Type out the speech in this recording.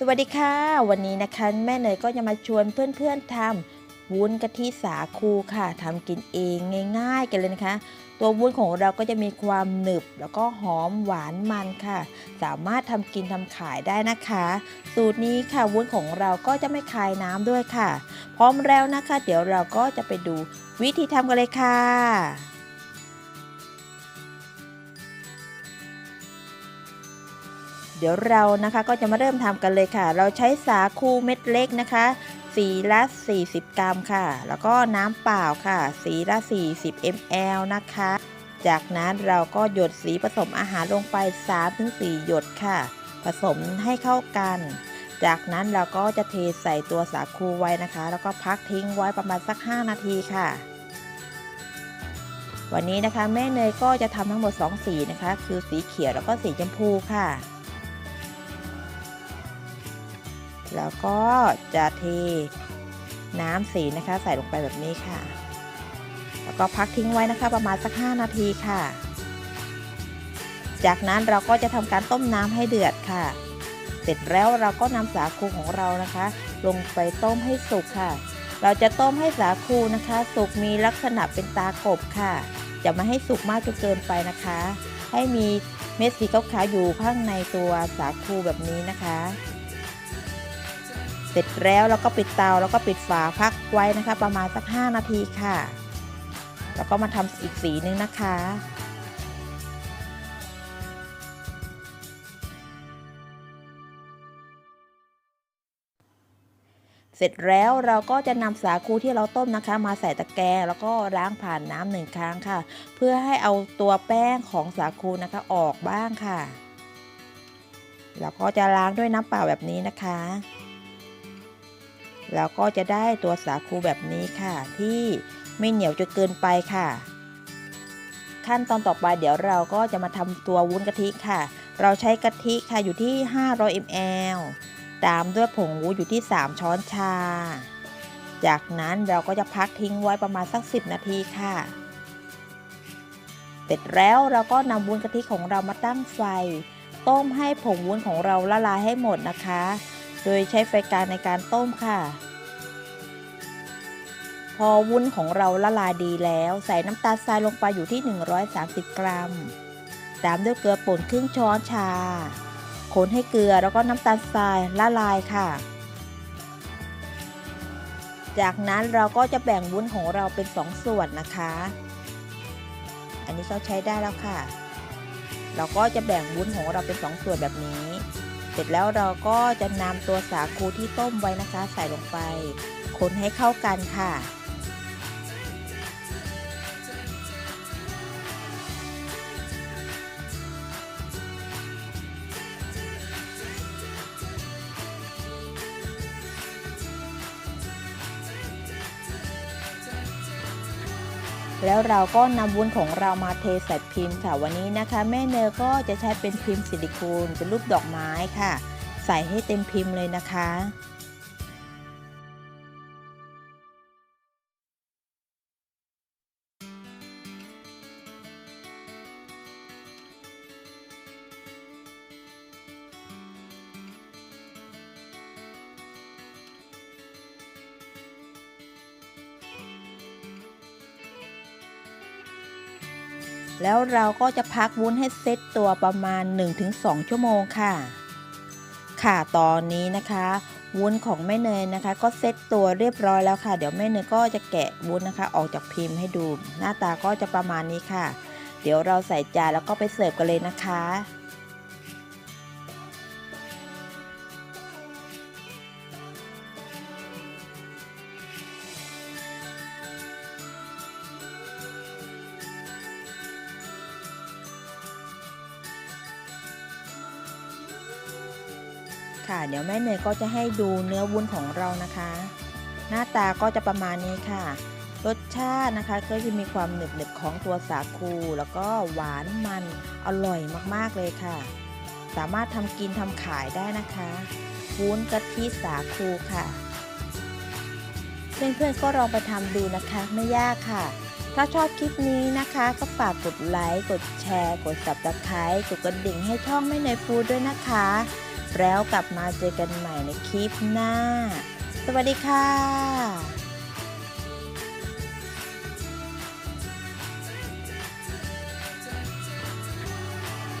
สวัสดีค่ะ วันนี้นะคะ แม่เนยก็จะมาชวนเพื่อนๆทำวุ้นกะทิสาคูค่ะทำกินเองง่ายๆกันเลยนะคะ ตัววุ้นของเราก็จะมีความหนึบ แล้วก็หอมหวานมันค่ะ สามารถทำกินทำขายได้นะคะ สูตรนี้ค่ะวุ้นของเราก็จะไม่คายน้ำด้วยค่ะ พร้อมแล้วนะคะ เดี๋ยวเราก็จะไปดูวิธีทำกันเลยค่ะ เดี๋ยวเรานะคะก็จะมาเริ่มทำกันเลยค่ะ เราใช้สาคูเม็ดเล็กนะคะสีละ 40 กรัมค่ะ แล้วก็น้ำเปล่าค่ะสีละ 40 ml นะคะ จากนั้นเราก็หยดสีผสมอาหารลงไป 3-4 หยดค่ะ ผสมให้เข้ากัน จากนั้นเราก็จะเทใส่ตัวสาคูไว้นะคะ แล้วก็พักทิ้งไว้ประมาณสัก 5 นาทีค่ะวันนี้นะคะแม่เนยก็จะทำทั้งหมด 2 สีนะคะ คือสีเขียวแล้วก็สีชมพูค่ะ แล้วก็จะเทน้ำสีนะคะ ใส่ลงไปแบบนี้ค่ะ แล้วก็พักทิ้งไว้นะคะ ประมาณสัก 5 นาทีค่ะ จากนั้นเราก็จะทำการต้มน้ำให้เดือดค่ะ เสร็จแล้วเราก็นำสาคูของเรานะคะ ลงไปต้มให้สุกค่ะ เราจะต้มให้สาคูนะคะ สุกมีลักษณะเป็นตากบค่ะ จะไม่ให้สุกมากจนเกินไปนะคะ ให้มีเม็ดสีขาวๆอยู่ข้างในตัวสาคูแบบนี้นะคะ ร็จแล้วเราก็ปิดเตาแล้วก็ปิดฝาพักไว้นะคะ ประมาณสัก 5 นาทีค่ะ แล้วก็มาทำอีกสีนึงนะคะเสร็จแล้วเราก็จะนำสาคูที่เราต้มนะคะ มาใส่ตะแกรงแล้วก็ล้างผ่านน้ำหนึ่งครั้งค่ะ เพื่อให้เอาตัวแป้งของสาคูนะคะออกบ้างค่ะ แล้วก็จะล้างด้วยน้ำเปล่าแบบนี้นะคะ แล้วก็จะได้ตัวสาคูแบบนี้ค่ะ ที่ไม่เหนียวจนเกินไปค่ะ ขั้นตอนต่อไปเดี๋ยวเราก็จะมาทำตัววุ้นกะทิค่ะ เราใช้กะทิค่ะอยู่ที่ 500 ml ตามด้วยผงวุ้นอยู่ที่ 3 ช้อนชา จากนั้นเราก็จะพักทิ้งไว้ประมาณสัก 10 นาทีค่ะ เสร็จแล้วเราก็นำวุ้นกะทิของเรามาตั้งไฟ ต้มให้ผงวุ้นของเราละลายให้หมดนะคะ โดยใช้ไฟกลางในการต้มค่ะ พอวุ้นของเราละลายดีแล้ว ใส่น้ำตาลทรายลงไปอยู่ที่ 130 กรัม ตามด้วยเกลือป่นครึ่งช้อนชา คนให้เกลือแล้วก็น้ำตาลทรายละลายค่ะ จากนั้นเราก็จะแบ่งวุ้นของเราเป็น 2 ส่วนนะคะ อันนี้ก็ใช้ได้แล้วค่ะ เราก็จะแบ่งวุ้นของเราเป็น 2 ส่วนแบบนี้ สร็จแล้วเราก็จะนำตัวสาคูที่ต้มไว้นะคะ ใส่ลงไปคนให้เข้ากันค่ะ แล้วเราก็นำวุ้นของเรามาเทใส่พิมพ์ค่ะ วันนี้นะคะ แม่เนยก็จะใช้เป็นพิมพ์ซิลิโคนเป็นรูปดอกไม้ค่ะ ใส่ให้เต็มพิมพ์เลยนะคะ แล้วเราก็จะพักวุ้นให้เซตตัวประมาณ 1-2 ชั่วโมงค่ะ ค่ะตอนนี้นะคะ วุ้นของแม่เนยนะคะ ก็เซตตัวเรียบร้อยแล้วค่ะ เดี๋ยวแม่เนยก็จะแกะวุ้นนะคะ ออกจากพิมพ์ให้ดู หน้าตาก็จะประมาณนี้ค่ะ เดี๋ยวเราใส่จานแล้วก็ไปเสิร์ฟกันเลยนะคะ ค่ะ เดี๋ยวแม่เนยก็จะให้ดูเนื้อวุ้นของเรานะคะ หน้าตาก็จะประมาณนี้ค่ะ รสชาตินะคะก็จะมีความหนึบๆของตัวสาคู แล้วก็หวานมันอร่อยมากๆเลยค่ะ สามารถทำกินทำขายได้นะคะวุ้นกะทิสาคูค่ะ เพื่อนๆก็ลองไปทำดูนะคะไม่ยากค่ะถ้าชอบคลิปนี้นะคะ ก็ฝากกดไลค์ กดแชร์ กด subscribe กดกระดิ่งให้ช่องไม่ในยฟูดด้วยนะคะ แล้วกลับมาเจอกันใหม่ในคลิปหน้า สวัสดีค่ะ